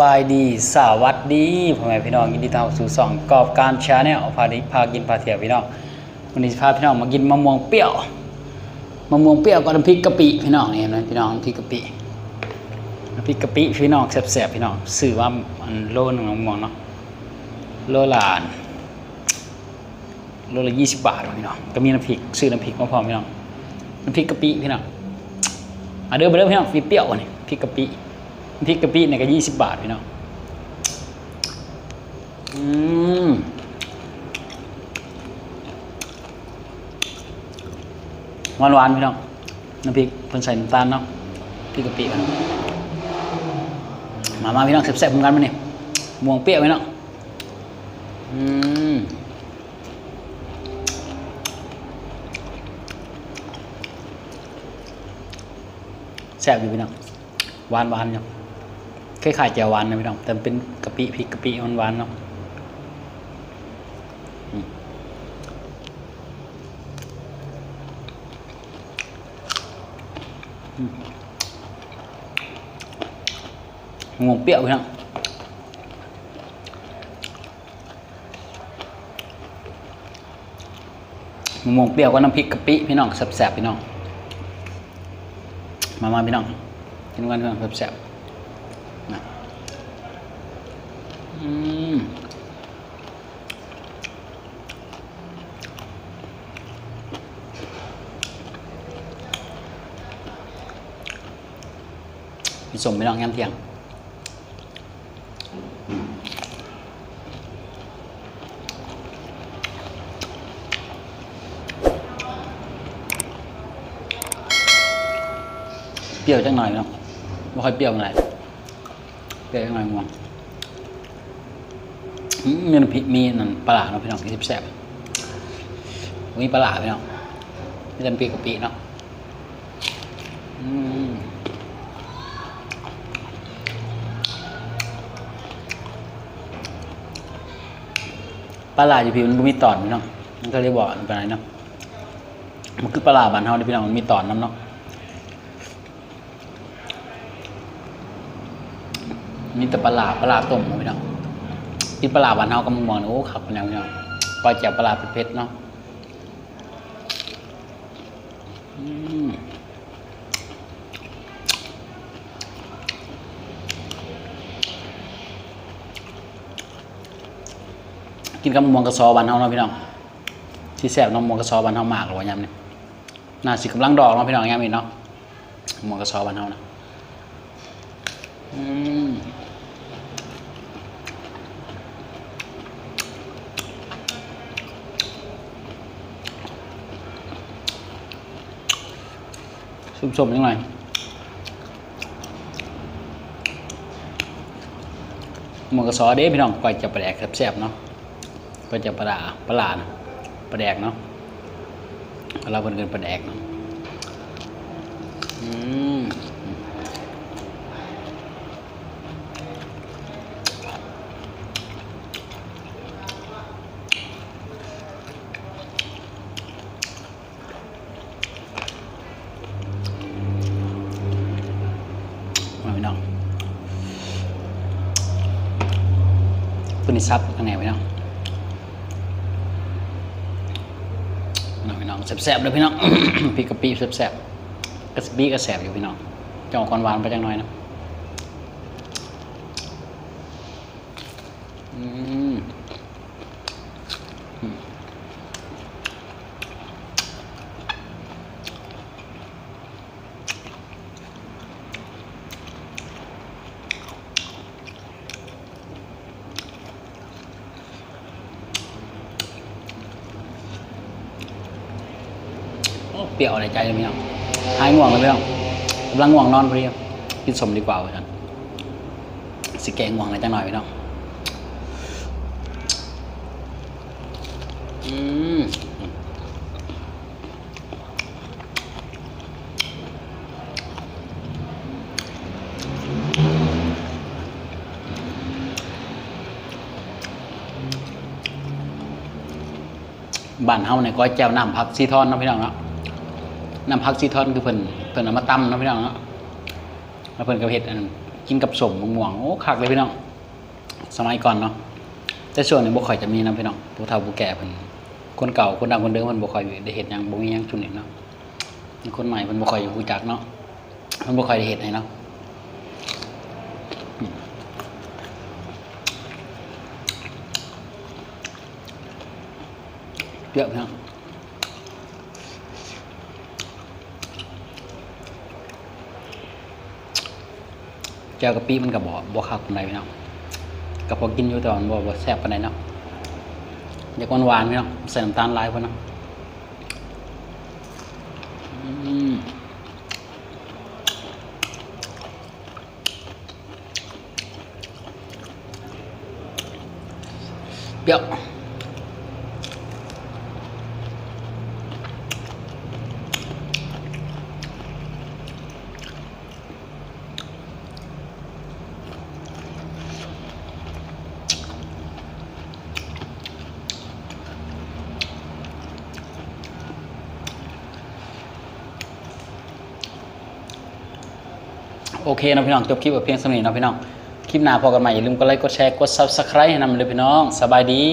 บายดีสวัสดีพ่อแม่พี่น้องยินดีต้อนรับสู่สองกอบการชาแนลพาดิพากินพาเที่ยวพี่น้องวันนี้จะพาพี่น้องมากินมะม่วงเปรี้ยวมะม่วงเปรี้ยวกับน้ำพริกกะปิพี่น้องนี่เห็นไหมพี่น้องน้ำพริกกะปิน้ำพริกกะปิพี่น้องแซ่บๆพี่น้องซื้อว่าอันโลนึงมะม่วงเนาะโลละอันโลละยี่สิบบาทพี่น้องก็มีน้ำพริกซื้อน้ำพริกมาพร้อมพี่น้องน้ำพริกกะปิพี่น้องมาเด้อมาเด้อพี่น้องเปรี้ยวนี่พริกกะปิ พริกกะปิเนี่ยก็ยี่สิบบาทพี่น้องอืมหวานหวานๆพี่น้องน้ำพริกเพิ่นใส่น้ำตาลเนาะพริกกะปิกันมามาพี่น้องแซ่บๆเหมือนกันมั้ยเนี่ยม่วงเปรี้ยวพี่น้องอืมแซ่บอยู่พี่น้องหวานหวานๆอยู่ คล้ายๆแจ่วหวานนะพี่น้องแต่เป็นกะปิพริกกะปิหวานๆเนาะอืมอืมงงเปรี้ยวพี่น้องมะม่วงเปรี้ยวกับน้ำพริกกะปิพี่น้องแซ่บๆพี่น้อง มามาพี่น้องกินกันพี่น้องแซ่บๆ นะ อืมพี่สมไปลองยำเทียงเปรี้ยวจังหน่อยเนาะไม่ค่อยเปรี้ยวเท่าไหร่เปรี้ยวยังไงงวง มีน้ำพริกมีนั่นปลาร้าเนาะพี่น้องที่แซ่บมีปลาร้าพี่น้องมีน้ำพริกกะปิเนาะปลาร้าอยู่พี่มันมีตอนพี่น้องมันก็เลยบอกมันเป็นอะไรเนาะมันคือปลาร้าบ้านเฮาเด้อพี่น้องมันมีตอนน้ำเนาะมีแต่ปลาหลาปลาหลาต้มพี่น้อง กินปลาหลาบ้านเฮาก็มองโอ้ขับแนวพี่น้องปลาแจ่วปลาหลเผ็ดเนาะกินกับม่วงกระซอบ้านเฮาเนาะพี่น้องที่แซ่บเน้องมะม่วงกระซอบ้านเฮามากเลยว่ยำนี่น่าสิกำลังดอกเนาะพี่น้องยำนี่เนาะม่วงกระซอบ้านเฮานะอืม สุ่มๆยังไงมันก็ซอเด้พี่น้องก่อยจะปลาแดกแซ่บๆเนาะก็จะปลาปลาร้านะปลาแดกเนาะเราเป็นเกินปลาแดกเนาะอืม พี่น้องตัวนี้ซับยังไงพี่น้องน้องพี่น้องแสบๆเลยพี่น้องพี่กะปิแสบๆกระสบีกระแสบอยู่พี่น้องจะอาคอนหวานไปจังหน่อยนะอืม เปรี้ยวในใจเลยพี่น้องหายง่วงเลยพี่น้องกำลังง่วงนอนพอดีครับกินสมดีกว่าพี่น้องสิแกงง่วงในอยจังหน่อยพี่น้องอืมบ้านเฮาเนี่ยก้อยแจ่วน้ำผักซีทอนเนาะพี่น้องเนาะ น้ำผักซีทอนคือเพิ่นเพิ่นเอามาตำเนะพี่น้องเนาะแล้วเพิ่นก็เฮ็ดอันกินกับสมมะม่วงโอ้คักเลยพี่น้องสมัยก่อนเนาะแต่ช่วงนี้บ่ค่อยจะมีนะพี่น้องผู้เฒ่าผู้แก่เพิ่นคนเก่าคนดังคนเดิมเพิ่นบ่ค่อยได้เฮ็ดหยังบ่มีหยังชุดนี้เนาะคนใหม่เพิ่นบ่ค่อยรู้จักเนาะเพิ่นบ่ค่อยได้เฮ็ดให้เนาะเปรี้ยวพี่น้อง วกะปิมันก็บ่บ่คักปานใดพี่น้องกับพอกินอยู่แต่มันบ่บ่แซ่บปานใดเนาะอยากหวานๆพี่น้องใส่น้ำตาลลายพุ่นเนาะเปรี้ยว โอเคนะพี่น้องจบคลิปแบบเพียงสำนี้เนะพี่น้องคลิปหน้าพอกันใหม่อย่าลืมกดไลค์กดแชร์กด Subscribe ให้นำเลยพี่น้องสบายดี